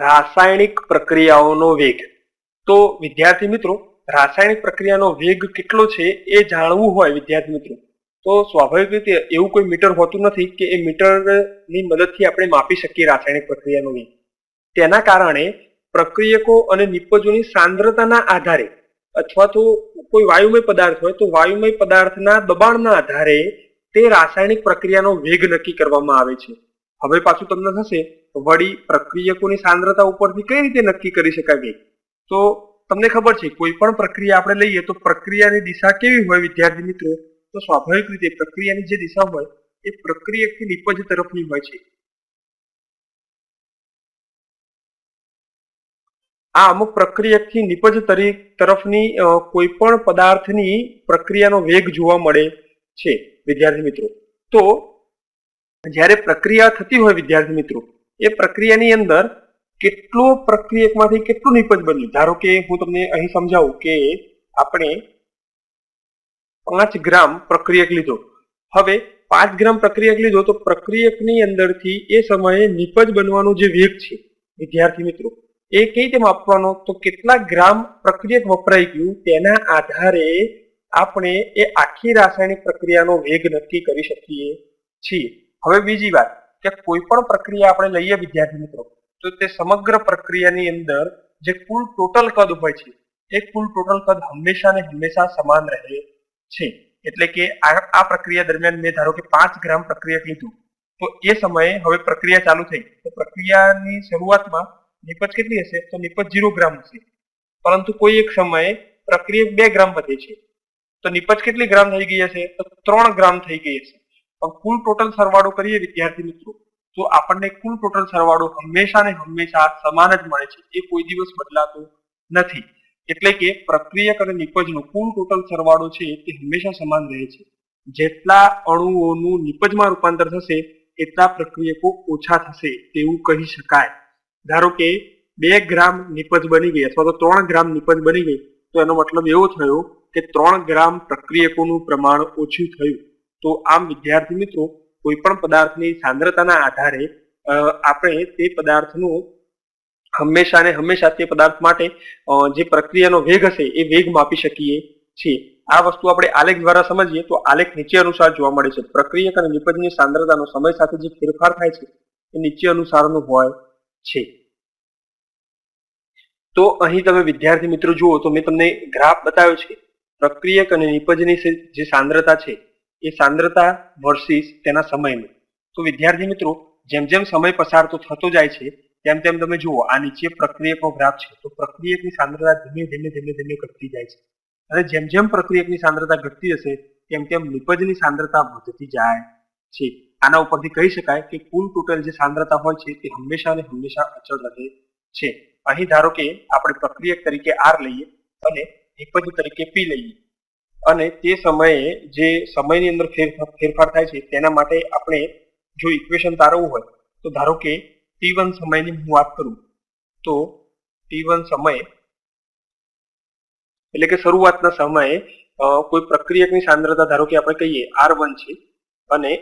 રાસાયણિક પ્રક્રિયાઓનો વેગ. તો વિદ્યાર્થી મિત્રો, રાસાયણિક પ્રક્રિયાનો વેગ કેટલો છે એ જાણવું હોય વિદ્યાર્થી મિત્રો. તો સ્વાભાવિક રીતે એવું કોઈ મીટર હોતું નથી કે એ મીટરની મદદથી આપણે માપી શકીએ રાસાયણિક પ્રક્રિયાનો વેગ. તેના કારણે પ્રક્રિયકો અને નિપજોની સાંદ્રતાના આધારે અથવા તો કોઈ વાયુમય પદાર્થ હોય તો વાયુમય પદાર્થના દબાણના આધારે તે રાસાયણિક પ્રક્રિયાનો વેગ નક્કી કરવામાં આવે છે. હવે પાછું તમને થશે વળી પ્રક્રિયકોની સાંદ્રતા ઉપરથી કઈ રીતે નક્કી કરી શકાય તો તમને ખબર છે, કોઈ પણ પ્રક્રિયા આપણે લઈએ તો પ્રક્રિયાની દિશા કેવી હોય વિદ્યાર્થી મિત્રો? તો સ્વાભાવિક રીતે પ્રક્રિયાની જે દિશા હોય એ પ્રક્રિયકથી નિપજ તરફની હોય છે. આ અમુક પ્રક્રિયકથી નિપજ તરી- તરફની કોઈ પણ પદાર્થની પ્રક્રિયાનો વેગ જોવા મળે છે, વિદ્યાર્થી મિત્રો. તો જ્યારે પ્રક્રિયા થતી હોય વિદ્યાર્થી મિત્રો એ પ્રક્રિયાની અંદર કેટલો પ્રક્રિયકમાંથી કેટલું નિપજ બન્યું? ધારો કે હું તમને અહીં સમજાવું કે આપણે પાંચ ગ્રામ પ્રક્રિયક લીધો. હવે પાંચ ગ્રામ પ્રક્રિયક લીધો તો પ્રક્રિયકની અંદરથી એ સમયે નિપજ બનવાનો જે વેગ છે, વિદ્યાર્થી મિત્રો, એ કઈ રીતે માપવાનો? તો કેટલા ગ્રામ પ્રક્રિયક વપરાઈ ગયું? તેના આધારે આપણે એ આખી રાસાયણિક પ્રક્રિયાનો વેગ નક્કી કરી શકીએ છીએ. હવે બીજી વાત. કે કોઈ પણ પ્રક્રિયા આપણે લઈએ વિદ્યાર્થી મિત્રો, તો તે સમગ્ર પ્રક્રિયાની અંદર જે કુલ ટોટલ કદ હોય છે, એ કુલ ટોટલ કદ હંમેશા ને હંમેશા સમાન રહે છે. એટલે કે આ પ્રક્રિયા દરમિયાન મેં ધારો કે પાંચ ગ્રામ પ્રક્રિયક લીધું તો એ સમયે હવે પ્રક્રિયા ચાલુ થઈ. તો પ્રક્રિયાની શરૂઆતમાં નિપજ કેટલી હશે? તો નિપજ ઝીરો ગ્રામ હશે. પરંતુ કોઈ એક સમયે પ્રક્રિયક બે ગ્રામ વધે છે. તો નિપજ કેટલી ગ્રામ થઈ ગઈ હશે? તો ત્રણ ગ્રામ થઈ ગઈ હશે. કુલ ટોટલ સરવાળો કરીએ વિદ્યાર્થી મિત્રો, તો આપણને કુલ ટોટલ સરવાળો હંમેશા ને હંમેશા સમાન જ મળે છે, એ કોઈ દિવસ બદલાતો નથી. એટલે કે પ્રક્રિયક અને નિપજનો કુલ ટોટલ સરવાળો છે તે હંમેશા સમાન રહે છે. જેટલા અણુઓનું નિપજમાં રૂપાંતર થશે, એટલા પ્રક્રિયકો ઓછા થશે, તેવું કહી શકાય. ધારો કે બે ગ્રામ નિપજ બની ગઈ અથવા તો ત્રણ ગ્રામ નિપજ બની ગઈ, તો એનો મતલબ એવો થયો કે ત્રણ ગ્રામ પ્રક્રિયકોનું પ્રમાણ ઓછું થયું. તો આમ વિદ્યાર્થી મિત્રો કોઈ પણ પદાર્થની સાંદ્રતાના આધારે આપણે તે પદાર્થનું હંમેશા ને હંમેશા તે પદાર્થ માટે જે પ્રક્રિયાનો વેગ હશે એ વેગ માપી શકીએ છીએ. આ વસ્તુ આપણે આલેખ દ્વારા સમજીએ તો આલેખ નીચે અનુસાર જોવા મળે છે. પ્રક્રિયક અને નિપજની સાંદ્રતાનો સમય સાથે જે ફેરફાર થાય છે, એ નીચે અનુસારનો હોય છે. તો અહીં તમે વિદ્યાર્થી મિત્રો જુઓ તો મેં તમને ગ્રાફ બતાવ્યો છે. પ્રક્રિયક અને નિપજની જે સાંદ્રતા છે એ સાંદ્રતા વર્સિસ તેના સમયનું. તો વિદ્યાર્થી મિત્રો, જેમ જેમ સમય પસાર તો થતો જાય છે, તેમ તેમ તમે જુઓ, આ નીચે પ્રક્રિયકનો ગ્રાફ છે. તો પ્રક્રિયકની સાંદ્રતા ધીમે ધીમે ધીમે ધીમે ઘટતી જાય છે. અને જેમ જેમ પ્રક્રિયકની સાંદ્રતા ઘટતી જશે, તેમ તેમ નિપજની સાંદ્રતા વધતી જાય છે. આના ઉપરથી કહી શકાય કે કુલ ટોટલ જે સાંદ્રતા હોય છે, તે હંમેશા ને હંમેશા અચળ રહે છે. અહીં ધારો કે આપણે પ્રક્રિયક તરીકે આર લઈએ અને નિપજ તરીકે પી લઈએ. અને તે સમયે જે સમયની અંદર ફેરફાર થાય છે, તેના માટે આપણે જો ઇક્વેશન તારવવું હોય, તો ધારો કે ટી વન સમયની હું વાત કરું, તો ટી વન સમય, એટલે કે શરૂઆતના સમયે કોઈ પ્રક્રિયકની સાંદ્રતા ધારો કે આપણે કહીએ આર વન છે, અને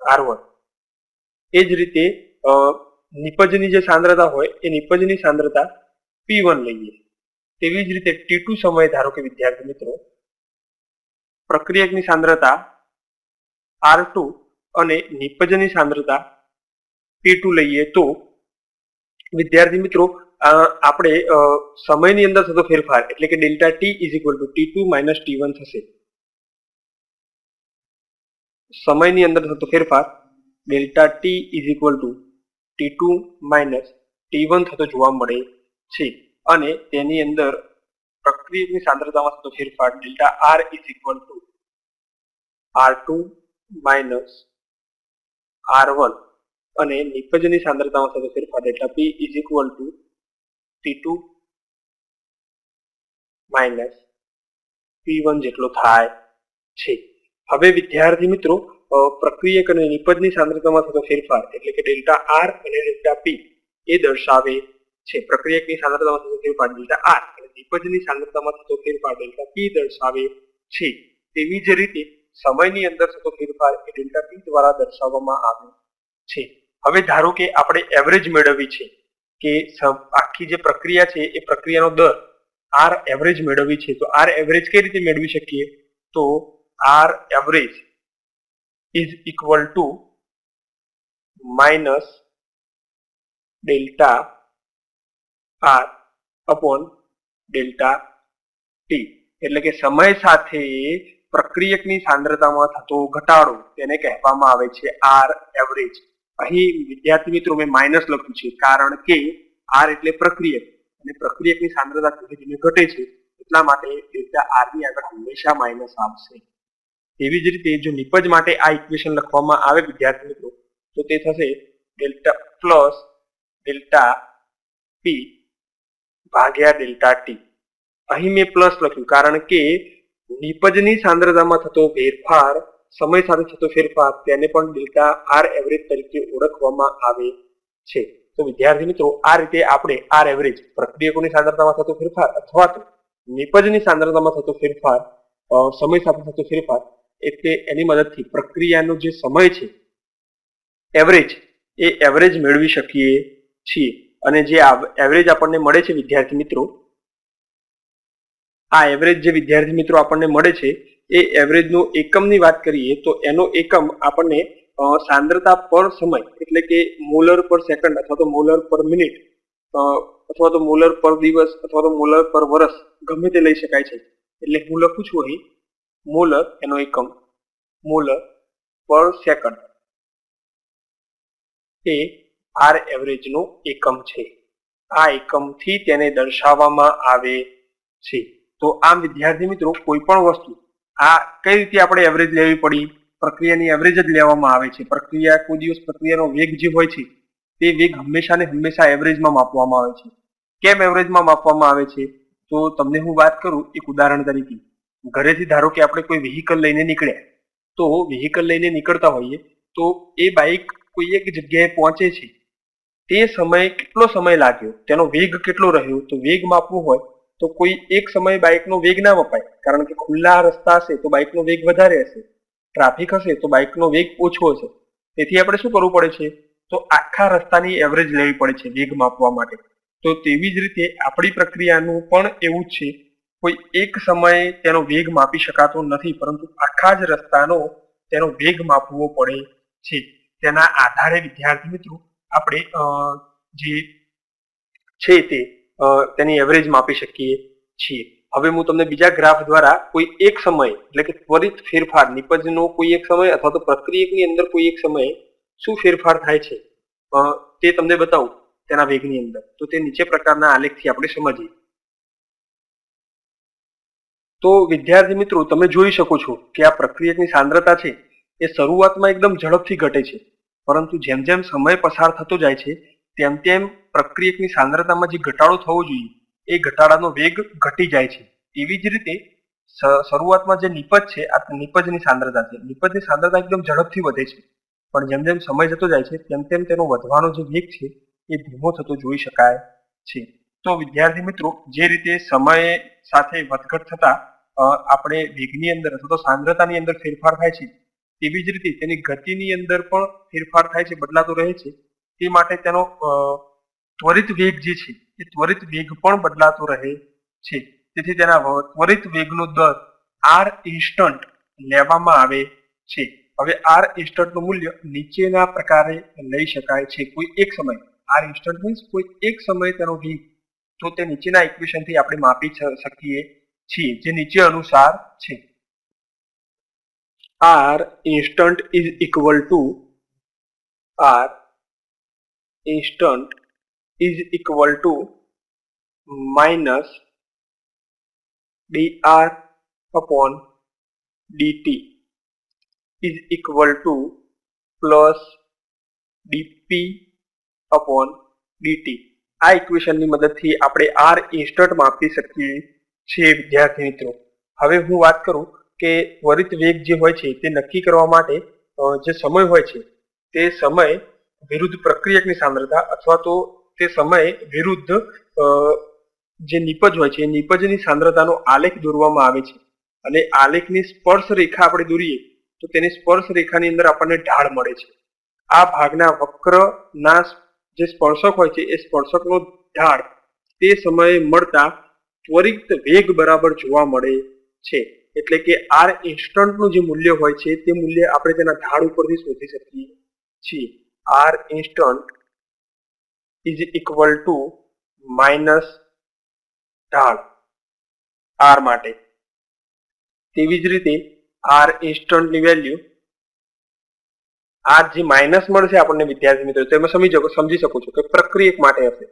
આર વન એ જ રીતે નિપજની જે સાંદ્રતા હોય, એ નિપજની સાંદ્રતા પી વન લઈએ. તેવી જ રીતે ટી ટુ સમયે ધારો કે વિદ્યાર્થી મિત્રો, પ્રક્રિયકની સાંદ્રતા આર અને નિપજની સાંદ્રતા ટુ લઈએ તો વિદ્યાર્થી મિત્રો આપણે સમયની અંદર થતો ફેરફાર એટલે કે delta T is equal to T two minus T one થશે. સમયની અંદર થતો ફેરફાર delta T is equal to T two minus T one થતો જોવા મળે છે. અને તેની અંદર પ્રક્રિયકની સાંદ્રતામાં થતો ફેરફાર delta R is equal to R two minus R one અને નિપજની સાંદ્રતામાં થતો ફેરફાર delta P is equal to T two minus P one જેટલો થાય છે. હવે વિદ્યાર્થી મિત્રો પ્રક્રિયક અને નિપજની સાંદ્રતામાં થતો ફેરફાર એટલે કે ડેલ્ટા આર અને ડેલ્ટા પી એ દર્શાવે છે. પ્રક્રિયકની સાંદ્રતામાં થતો ફેરફાર આર અને નિપજની સાંદ્રતામાં થતો ફેરફાર ડેલ્ટા પી દર્શાવે છે. તેવી જ રીતે સમયની અંદર થતો ફેરફાર એ ડેલ્ટા પી દ્વારા દર્શાવવામાં આવે છે. હવે ધારો કે આપણે એવરેજ મેળવવી છે કે આખી જે પ્રક્રિયા છે એ પ્રક્રિયાનો દર આર એવરેજ મેળવવી છે. તો આર એવરેજ કઈ રીતે મેળવી શકીએ? તો R average is equal to minus delta R upon delta T એટલે કે સમય સાથે પ્રક્રિયકની સાંદ્રતામાં થતો ઘટાડો તેને કહેવામાં આવે છે આર એવરેજ અહીં વિદ્યાર્થી મિત્રો મેં માઇનસ લખ્યું છે કારણ કે આર એટલે પ્રક્રિયક. અને પ્રક્રિયકની સાંદ્રતા ધીમે ધીમે ઘટે છે. એટલા માટે ડેલ્ટા આરની આગળ હંમેશા માઇનસ આવશે. તેવી જ રીતે જો નિપજ માટે આ ઇક્વેશન લખવામાં આવે વિદ્યાર્થી મિત્રો, તો તે થશે ડેલ્ટા પ્લસ ડેલ્ટા પી ભાગ્યા ડેલ્ટા ટી. અહીં મેં પ્લસ લખ્યું કારણ કે નિપજની સાંદ્રતામાં થતો ફેરફાર, સમય સાથે થતો ફેરફાર તેને પણ ડેલ્ટા આર એવરેજ તરીકે ઓળખવામાં આવે છે. તો વિદ્યાર્થી મિત્રો, આ રીતે આપણે આર એવરેજ પ્રક્રિયકોની સાંદ્રતામાં થતો ફેરફાર અથવા તો નિપજની સાંદ્રતામાં થતો ફેરફાર સમય સાથે થતો ફેરફાર એટલે એની મદદથી પ્રક્રિયાનો જે સમય છે એવરેજ એ એવરેજ મેળવી શકીએ છીએ. અને જે એવરેજ આપણને મળે છે વિદ્યાર્થી મિત્રો, આ એવરેજ જે વિદ્યાર્થી મિત્રો આપણને મળે છે, એ એવરેજનો એકમની વાત કરીએ તો એનો એકમ આપણને સાંદ્રતા પર સમય, એટલે કે મોલર પર સેકન્ડ અથવા તો મોલર પર મિનિટ અથવા તો મોલર પર દિવસ, અથવા તો મોલર પર વર્ષ ગમે તે લઈ શકાય છે. એટલે હું લખું છું અહીં, મોલર એનો એકમ, મોલર પર સેકન્ડ, એ આર એવરેજનો એકમ છે. આ એકમથી તેને દર્શાવવામાં આવે છે. તો આમ, વિદ્યાર્થી મિત્રો કોઈ પણ વસ્તુ, આ કઈ રીતે આપણે એવરેજ લેવી પડી? પ્રક્રિયાની એવરેજ જ લેવામાં આવે છે. પ્રક્રિયા કોઈ દિવસ પ્રક્રિયાનો વેગ જે હોય છે, તે વેગ હંમેશા ને હંમેશા એવરેજમાં માપવામાં આવે છે. કેમ એવરેજમાં માપવામાં આવે છે? તો તમને હું વાત કરું એક ઉદાહરણ તરીકે. ઘરેથી ધારો કે આપણે કોઈ વ્હીકલ લઈને નીકળ્યા, તો વ્હીકલ લઈને નીકળતા હોઈએ, તો એ બાઇક કોઈ એક જગ્યાએ પહોંચે છે. તે સમયે કેટલો સમય લાગ્યો? તેનો વેગ કેટલો રહ્યો? તો વેગ માપવો હોય તો કોઈ એક સમયે બાઇકનો વેગ ના મપાય. કારણ કે ખુલ્લા રસ્તા હશે તો બાઇકનો વેગ વધારે હશે. ટ્રાફિક હશે તો બાઇકનો વેગ ઓછો હશે. તેથી આપણે શું કરવું પડે છે? તો આખા રસ્તાની એવરેજ લેવી પડે છે વેગ માપવા માટે. તો તેવી જ રીતે આપણી પ્રક્રિયાનું પણ એવું જ છે. કોઈ એક સમયે તેનો વેગ માપી શકાતો નથી, પરંતુ આખા જ રસ્તાનો તેનો વેગ માપવો પડે છે. તેના આધારે વિદ્યાર્થી મિત્રો આપણે જે છે તે તેની એવરેજ માપી શકીએ છીએ. હવે હું તમને બીજા ગ્રાફ દ્વારા કોઈ એક સમય, એટલે કે ત્વરિત ફેરફાર, નિપજનો કોઈ એક સમય અથવા તો પ્રક્રિયકની અંદર કોઈ એક સમયે શું ફેરફાર થાય છે? તે તમને બતાવું તેના વેગની અંદર. તો તે નીચે પ્રકારના આલેખથી આપણે સમજીએ. તો વિદ્યાર્થી મિત્રો, તમે જોઈ શકો છો કે આ પ્રક્રિયકની સાંદ્રતા છે, એ શરૂઆતમાં એકદમ ઝડપથી ઘટે છે. પરંતુ જેમ જેમ સમય પસાર થતો જાય છે, તેમ તેમ પ્રક્રિયકની સાંદ્રતામાં જે ઘટાડો થવો જોઈએ, એ ઘટાડાનો વેગ ઘટી જાય છે. એવી જ રીતે શરૂઆતમાં જે નિપજ છે, આ નિપજની સાંદ્રતા છે. નિપજની સાંદ્રતા એકદમ ઝડપથી વધે છે. પણ જેમ જેમ સમય જતો જાય છે, તેમ તેમ તેનો વધવાનો જે વેગ છે, એ ધીમો થતો જોઈ શકાય છે. તો વિદ્યાર્થી મિત્રો, જે રીતે સમય સાથે વધઘટ થતા આપણે વેગની અંદર અથવા તો સાંદ્રતાની અંદર ફેરફાર થાય છે તેવી જ રીતે તેની ગતિની અંદર પણ ફેરફાર થાય છે, બદલાતો રહે છે. તે માટે તેનો ત્વરિત વેગ જે છે, એ ત્વરિત વેગ પણ બદલાતો રહે છે. તેથી તેના ત્વરિત વેગનો દર આર ઇન્સ્ટન્ટ લેવામાં આવે છે. હવે આર ઇન્સ્ટન્ટનું મૂલ્ય નીચેના પ્રકારે લઈ શકાય છે. કોઈ એક સમય. આર ઇન્સ્ટન્ટ મીન્સ કોઈ એક સમય તેનો વેગ તો તે નીચેના ઇક્વેશનથી આપણે માપી શકીએ છીએ, જે નીચે અનુસાર છે. R instant is equal to R instant is equal to minus dr upon dt is equal to plus dp upon dt. આ ઇક્વેશનની મદદથી આપણે આર ઇન્સ્ટન્ટ માપી શકીએ છીએ, વિદ્યાર્થી મિત્રો. હવે હું વાત કરું કે ત્વરિત વેગ જે હોય છે તે નક્કી કરવા માટે જે સમય હોય છે, તે સમય વિરુદ્ધ પ્રક્રિયકની સાંદ્રતા અથવા તો તે સમય વિરુદ્ધ જે નિપજ હોય છે એ નિપજની સાંદ્રતાનો આલેખ દોરવામાં આવે છે. અને આલેખની સ્પર્શ રેખા આપણે દોરીએ, તો તેની સ્પર્શ રેખાની અંદર આપણને ઢાળ મળે છે. આ ભાગના વક્રના જે સ્પર્શક હોય છે એ સ્પર્શકનો ઢાળ તે સમયે મળતા ત્વરિત વેગ બરાબર જોવા મળે છે. એટલે કે આર ઇન્સ્ટન્ટનું જે મૂલ્ય હોય છે, તે મૂલ્ય આપણે તેના ઢાળ ઉપરથી શોધી શકીએ છીએ. R instant is equal to minus ઢાળ આર માટે. તેવી જ રીતે આર ઇન્સ્ટન્ટની વેલ્યુ આ જે માઇનસ મળશે આપણને વિદ્યાર્થી મિત્રો, તો એમાં સમજી શકો સમજી શકો છો કે પ્રક્રિયક માટે હશે.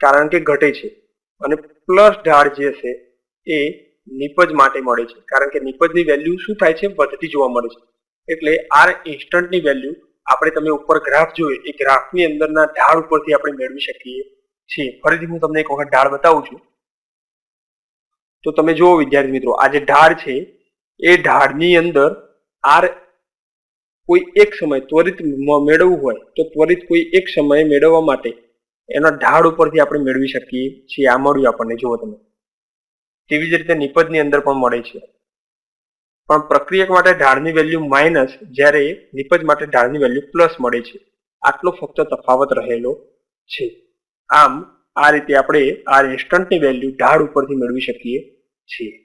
કારણ કે ઘટે છે અને પ્લસ ઢાળ જે હશે એ નિપજ માટે મળે છે. કારણ કે નિપજની વેલ્યુ શું થાય છે? વધતી જોવા મળે છે. એટલે આર ઇન્સ્ટન્ટની વેલ્યુ આપણે તમે ઉપર ગ્રાફ જોયો એ ગ્રાફની અંદરના ઢાળ ઉપરથી આપણે મેળવી શકીએ છીએ. ફરીથી હું તમને એક વખત ઢાળ બતાવું છું. તો તમે જુઓ વિદ્યાર્થી મિત્રો, આ જે ઢાળ છે, એ ઢાળની અંદર આર કોઈ એક સમય ત્વરિત મેળવવું હોય, તો ત્વરિત કોઈ એક સમયે મેળવવા માટે એના ઢાળ ઉપરથી આપણે મેળવી શકીએ છીએ. આ મળ્યું આપણને, જુઓ તમે. તેવી જ રીતે નિપજની અંદર પણ મળે છે. પણ પ્રક્રિયક માટે ઢાળની વેલ્યુ માઇનસ જ્યારે નિપજ માટે ઢાળની વેલ્યુ પ્લસ મળે છે. આટલો ફક્ત તફાવત રહેલો છે. આમ, આ રીતે આપણે આ ઇન્સ્ટન્ટની વેલ્યુ ઢાળ ઉપરથી મેળવી શકીએ છીએ.